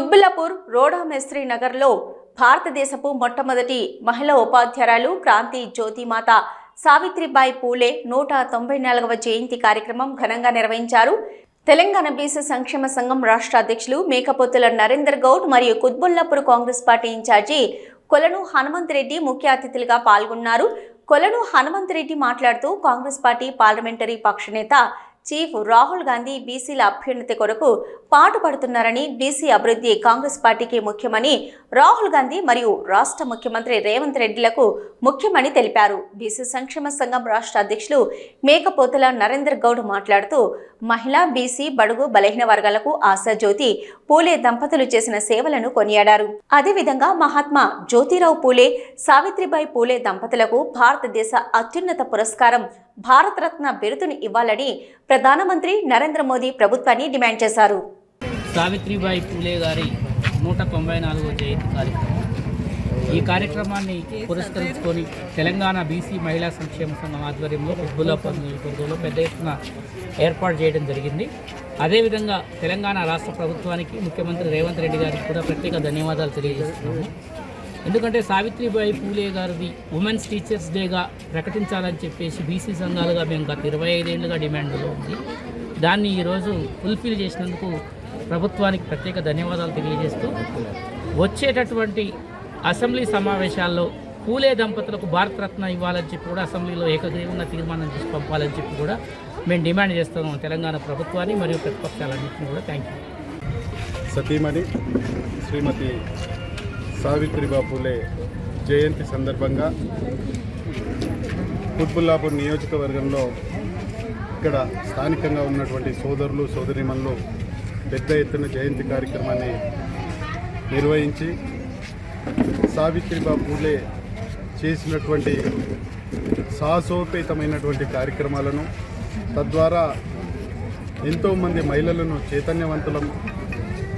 కుత్బుల్లాపూర్ రోడా మెస్త్రీ నగర్లో భారతదేశపు మొట్టమొదటి మహిళా ఉపాధ్యాయురాలు క్రాంతి జ్యోతిమాత సావిత్రిబాయి పూలే నూట తొంభై నాలుగవ జయంతి కార్యక్రమం ఘనంగా నిర్వహించారు. తెలంగాణ బీసీ సంక్షేమ సంఘం రాష్ట్ర అధ్యక్షులు మేకపోతుల నరేందర్ గౌడ్ మరియు కుత్బుల్లాపూర్ కాంగ్రెస్ పార్టీ ఇన్ఛార్జి కొలను హనుమంతరెడ్డి ముఖ్య అతిథులుగా పాల్గొన్నారు. కొలను హనుమంతరెడ్డి మాట్లాడుతూ కాంగ్రెస్ పార్టీ పార్లమెంటరీ పక్షనేత చీఫ్ రాహుల్ గాంధీ బీసీల అభ్యున్నతి కొరకు పాటుపడుతున్నారని బీసీ అభివృద్ధి కాంగ్రెస్ పార్టీకి ముఖ్యమని రాహుల్ గాంధీ మరియు రాష్ట్ర ముఖ్యమంత్రి రేవంత్ రెడ్డిలకు ముఖ్యమని తెలిపారు. బీసీ సంక్షేమ సంఘం రాష్ట్ర అధ్యక్షులు మేకపోతుల నరేందర్ గౌడ్ మాట్లాడుతూ మహిళా బీసీ బడుగు బలహీన వర్గాలకు ఆశాజ్యోతి పూలే దంపతులు చేసిన సేవలను కొనియాడారు. అదేవిధంగా మహాత్మా జ్యోతిరావు పూలే సావిత్రిబాయి పూలే దంపతులకు భారతదేశ అత్యున్నత పురస్కారం భారతరత్న బిరుదును ఇవ్వాలని ప్రధానమంత్రి నరేంద్ర మోదీ ప్రభుత్వాన్ని డిమాండ్ చేశారు. సావిత్రిబాయి పూలే గారి నూట తొంభై నాలుగో జయంతి కార్యక్రమం. ఈ కార్యక్రమాన్ని పురస్కరించుకొని తెలంగాణ బీసీ మహిళా సంక్షేమ సంఘం ఆధ్వర్యంలో ఉద్బులాపూర్ నియోజకవర్గంలో పెద్ద ఎత్తున ఏర్పాటు చేయడం జరిగింది. అదేవిధంగా తెలంగాణ రాష్ట్ర ప్రభుత్వానికి ముఖ్యమంత్రి రేవంత్ రెడ్డి గారికి కూడా ప్రత్యేక ధన్యవాదాలు తెలియజేస్తున్నాము. ఎందుకంటే సావిత్రిబాయి పూలే గారిది ఉమెన్స్ టీచర్స్ డేగా ప్రకటించాలని చెప్పేసి బీసీ సంఘాలుగా మేము గత ఇరవై ఐదేళ్ళుగా డిమాండ్లో ఉంది. దాన్ని ఈరోజు ఫుల్ఫిల్ చేసినందుకు ప్రభుత్వానికి ప్రత్యేక ధన్యవాదాలు తెలియజేస్తూ వచ్చేటటువంటి అసెంబ్లీ సమావేశాల్లో పూలే దంపతులకు భారతరత్న ఇవ్వాలని చెప్పి కూడా అసెంబ్లీలో ఏకగ్రీవంగా తీర్మానం చేసి పంపాలని చెప్పి కూడా మేము డిమాండ్ చేస్తున్నాం తెలంగాణ ప్రభుత్వాన్ని మరియు ప్రతిపక్షాలన్నింటినీ కూడా. థ్యాంక్ యూ సతీమణి శ్రీమతి సావిత్రిబా పూలే జయంతి సందర్భంగా కుత్బుల్లాపూర్ నియోజకవర్గంలో ఇక్కడ స్థానికంగా ఉన్నటువంటి సోదరులు సోదరిమణులు పెద్ద ఎత్తున జయంతి కార్యక్రమాన్ని నిర్వహించి సావిత్రిబా పూలే చేసినటువంటి సాహసోపేతమైనటువంటి కార్యక్రమాలను తద్వారా ఎంతోమంది మహిళలను చైతన్యవంతులం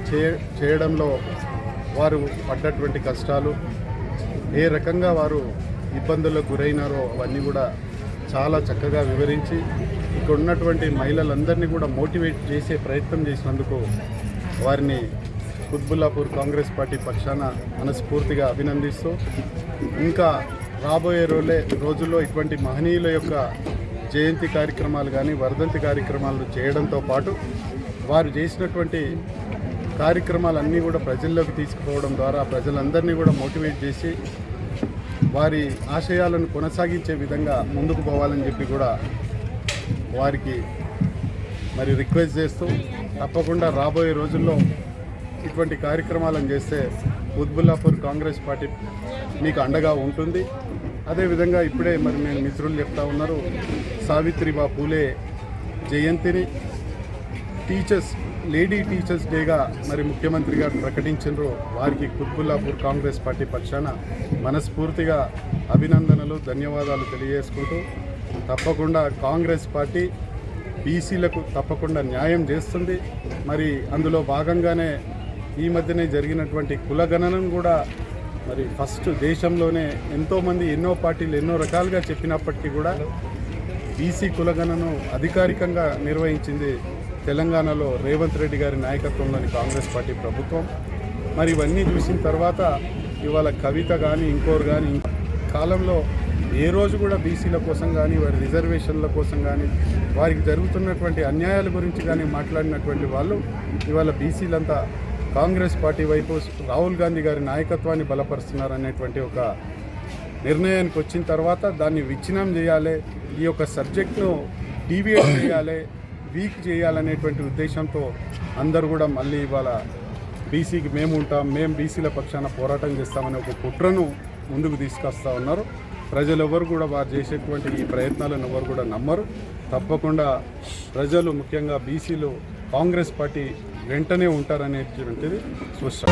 చే చేయడంలో వారు పడ్డటువంటి కష్టాలు ఏ రకంగా వారు ఇబ్బందులకు గురైనారో అవన్నీ కూడా చాలా చక్కగా వివరించి ఇక్కడ ఉన్నటువంటి మహిళలందరినీ కూడా మోటివేట్ చేసే ప్రయత్నం చేసినందుకు వారిని కుత్బుల్లాపూర్ కాంగ్రెస్ పార్టీ పక్షాన మనస్ఫూర్తిగా అభినందిస్తూ ఇంకా రాబోయే రోజులే రోజుల్లో ఇటువంటి మహనీయుల యొక్క జయంతి కార్యక్రమాలు కానీ వర్ధంతి కార్యక్రమాలు చేయడంతో పాటు వారు చేసినటువంటి కార్యక్రమాలన్నీ కూడా ప్రజల్లోకి తీసుకుపోవడం ద్వారా ప్రజలందరినీ కూడా మోటివేట్ చేసి వారి ఆశయాలను కొనసాగించే విధంగా ముందుకు పోవాలని చెప్పి కూడా వారికి మరి రిక్వెస్ట్ చేస్తూ తప్పకుండా రాబోయే రోజుల్లో ఇటువంటి కార్యక్రమాలను చేస్తే ఉద్బుల్లాపూర్ కాంగ్రెస్ పార్టీ మీకు అండగా ఉంటుంది. అదేవిధంగా ఇప్పుడే మరి నేను మిత్రులు చెప్తా ఉన్నారు సావిత్రిబా పూలే జయంతిని. టీచర్స్ లేడీ టీచర్స్ డేగా మరి ముఖ్యమంత్రి గారు ప్రకటించారు వారికి కుత్బుల్లాపూర్ కాంగ్రెస్ పార్టీ పక్షాన మనస్ఫూర్తిగా అభినందనలు ధన్యవాదాలు తెలియజేసుకుంటూ తప్పకుండా కాంగ్రెస్ పార్టీ బీసీలకు తప్పకుండా న్యాయం చేస్తుంది. మరి అందులో భాగంగానే ఈ మధ్యనే జరిగినటువంటి కులగణనం కూడా మరి ఫస్ట్ దేశంలోనే ఎంతోమంది ఎన్నో పార్టీలు ఎన్నో రకాలుగా చెప్పినప్పటికీ కూడా బీసీ కులగణను అధికారికంగా నిర్వహించింది తెలంగాణలో రేవంత్ రెడ్డి గారి నాయకత్వంలోని కాంగ్రెస్ పార్టీ ప్రభుత్వం. మరి ఇవన్నీ చూసిన తర్వాత ఇవాళ కవిత కానీ ఇంకోరు కానీ కాలంలో ఏ రోజు కూడా బీసీల కోసం కానీ వారి రిజర్వేషన్ల కోసం కానీ వారికి జరుగుతున్నటువంటి అన్యాయాల గురించి కానీ మాట్లాడినటువంటి వాళ్ళు ఇవాళ బీసీలంతా కాంగ్రెస్ పార్టీ వైపు రాహుల్ గాంధీ గారి నాయకత్వాన్ని బలపరుస్తున్నారనేటువంటి ఒక నిర్ణయానికి వచ్చిన తర్వాత దాన్ని విచ్ఛిన్నం చేయాలి. ఈ యొక్క సబ్జెక్ట్ను డీవియేట్ చేయాలి. వీక్ చేయాలనేటువంటి ఉద్దేశంతో అందరూ కూడా మళ్ళీ ఇవాళ బీసీకి మేము ఉంటాం మేము బీసీల పక్షాన పోరాటం చేస్తామనే ఒక కుట్రను ముందుకు తీసుకొస్తా ఉన్నారు. ప్రజలు ఎవరు కూడా వారు చేసేటువంటి ఈ ప్రయత్నాలను ఎవరు కూడా నమ్మరు. తప్పకుండా ప్రజలు ముఖ్యంగా బీసీలు కాంగ్రెస్ పార్టీ వెంటనే ఉంటారనేటువంటిది స్పష్టం.